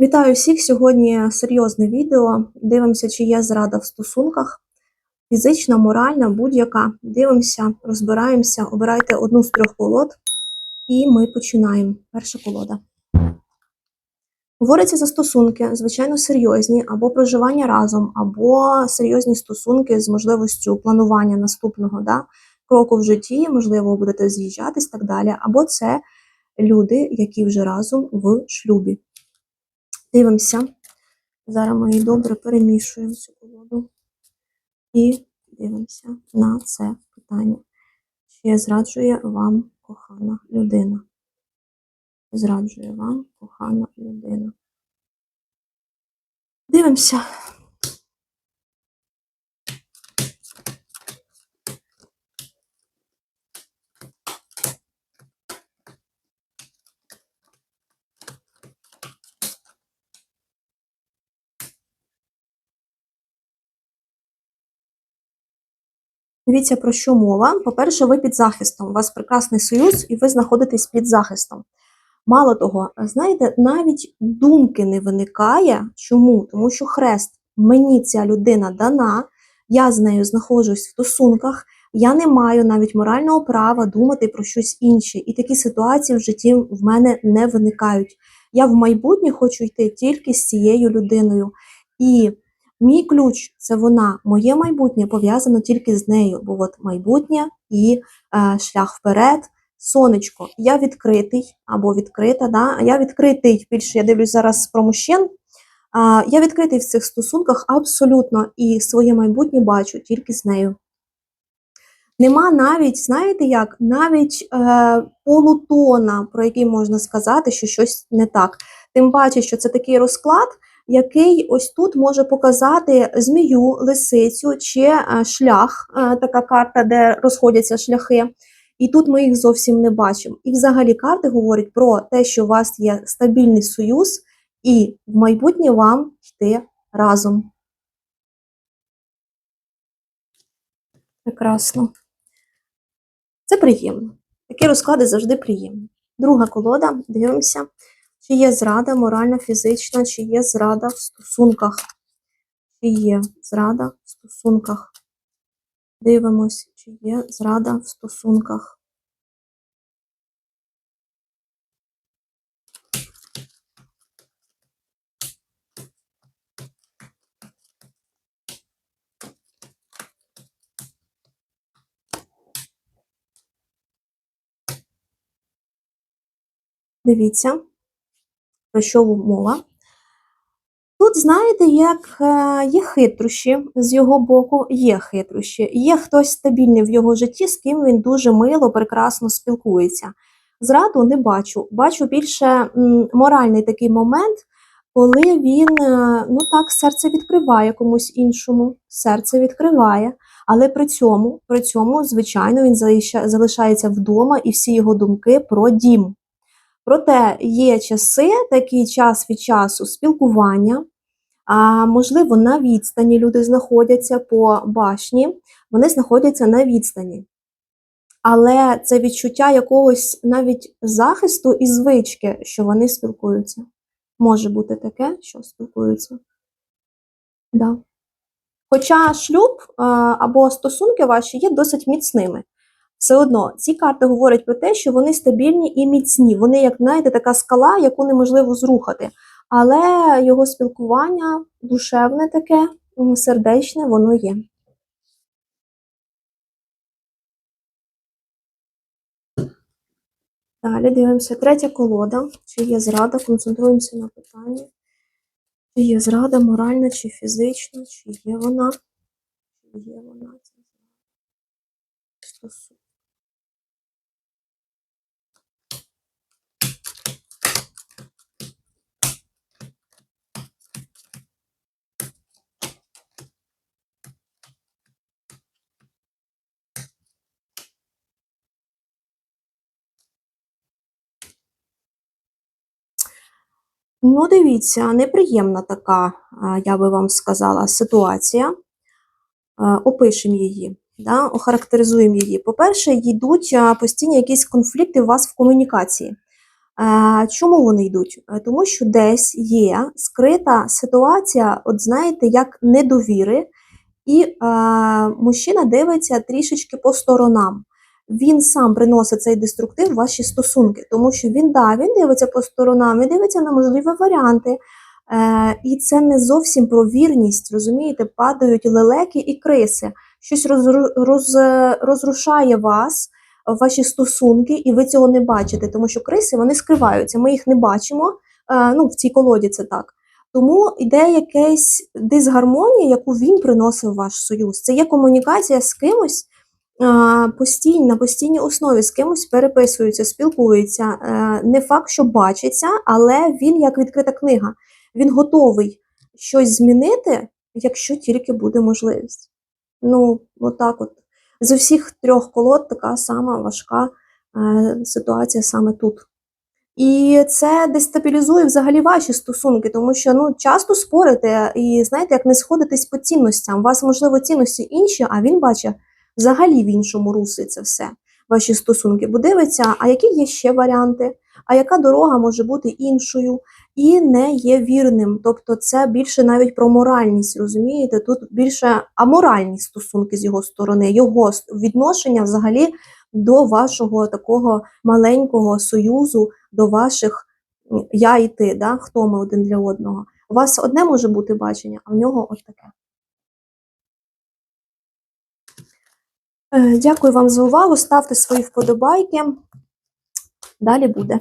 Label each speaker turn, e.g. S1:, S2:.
S1: Вітаю всіх! Сьогодні серйозне відео. Дивимося, чи є зрада в стосунках. Фізична, моральна, будь-яка. Дивимося, розбираємося, обирайте одну з трьох колод, і ми починаємо. Перша колода. Говориться за стосунки, звичайно, серйозні, або проживання разом, або серйозні стосунки з можливістю планування наступного да, кроку в житті, можливо, будете з'їжджатись і так далі. Або це люди, які вже разом в шлюбі. Дивимося. Зараз ми її добре перемішуємо цю колоду. І дивимося на це питання. Чи зраджує вам кохана людина? Зраджує вам кохана людина? Дивимося. Дивіться, про що мова. По-перше, ви під захистом. У вас прекрасний союз, і ви знаходитесь під захистом. Мало того, знаєте, навіть думки не виникає. Чому? Тому що хрест мені ця людина дана, я з нею знаходжусь в стосунках, я не маю навіть морального права думати про щось інше. І такі ситуації в житті в мене не виникають. Я в майбутнє хочу йти тільки з цією людиною. І Мій ключ це вона, моє майбутнє пов'язано тільки з нею, бо от майбутнє і е, шлях вперед. Сонечко, я відкритий або відкрита. Да? Я відкритий більше, я дивлюсь зараз про мужчин. А, я відкритий в цих стосунках абсолютно і своє майбутнє бачу тільки з нею. Нема навіть, знаєте як, навіть е, полутона, про який можна сказати, що щось не так. Тим паче, що це такий розклад який ось тут може показати змію, лисицю чи е, шлях, е, така карта, де розходяться шляхи. І тут ми їх зовсім не бачимо. І взагалі карти говорять про те, що у вас є стабільний союз, і в майбутнє вам йти разом. Прекрасно. Це приємно. Такі розклади завжди приємні. Друга колода, дивимося. Чи є зрада моральна, фізична, чи є зрада в стосунках? Чи є зрада в стосунках? Дивимось, чи є зрада в стосунках. Дивіться про що мова. Тут, знаєте, як е, є хитрощі з його боку, є хитрощі, є хтось стабільний в його житті, з ким він дуже мило, прекрасно спілкується. Зраду не бачу. Бачу більше моральний такий момент, коли він е, ну так, серце відкриває комусь іншому, серце відкриває, але при цьому, при цьому, звичайно, він залишається вдома і всі його думки про дім. Проте є часи, такий час від часу спілкування, а можливо, на відстані люди знаходяться по башні, вони знаходяться на відстані. Але це відчуття якогось навіть захисту і звички, що вони спілкуються. Може бути таке, що спілкуються. Да. Хоча шлюб або стосунки ваші є досить міцними все одно ці карти говорять про те, що вони стабільні і міцні. Вони, як знаєте, така скала, яку неможливо зрухати. Але його спілкування душевне таке, сердечне, воно є. Далі дивимося. Третя колода. Чи є зрада? Концентруємося на питанні. Чи є зрада моральна, чи фізична, чи є вона? Чи є вона? Стосунок. Ну, дивіться, неприємна така, я би вам сказала, ситуація. Опишемо її, да, охарактеризуємо її. По-перше, йдуть постійні якісь конфлікти у вас в комунікації. Е, Чому вони йдуть? Е, Тому що десь є скрита ситуація, от знаєте, як недовіри, і е, мужчина дивиться трішечки по сторонам. Він сам приносить цей деструктив в ваші стосунки, тому що він да, він дивиться по сторонам, він дивиться на можливі варіанти. Е, і це не зовсім про вірність, розумієте, падають лелеки і криси. Щось розру- роз, розрушає вас, ваші стосунки, і ви цього не бачите, тому що криси вони скриваються. Ми їх не бачимо. Е, ну, в цій колоді це так. Тому йде якась дисгармонія, яку він приносив в ваш союз. Це є комунікація з кимось е, постійно, на постійній основі, з кимось переписується, спілкується. Е, не факт, що бачиться, але він як відкрита книга. Він готовий щось змінити, якщо тільки буде можливість. Ну, отак от. З усіх трьох колод така сама важка е, ситуація саме тут. І це дестабілізує взагалі ваші стосунки, тому що ну часто спорите і знаєте, як не сходитесь по цінностям. У вас, можливо, цінності інші, а він бачить взагалі в іншому руслі це все, ваші стосунки. Бо дивиться, а які є ще варіанти, а яка дорога може бути іншою, і не є вірним. Тобто, це більше навіть про моральність, розумієте? Тут більше аморальні стосунки з його сторони, його відношення взагалі до вашого такого маленького союзу, до ваших я і ти, да? хто ми один для одного. У вас одне може бути бачення, а в нього от таке. Дякую вам за увагу. Ставте свої вподобайки. Далі буде.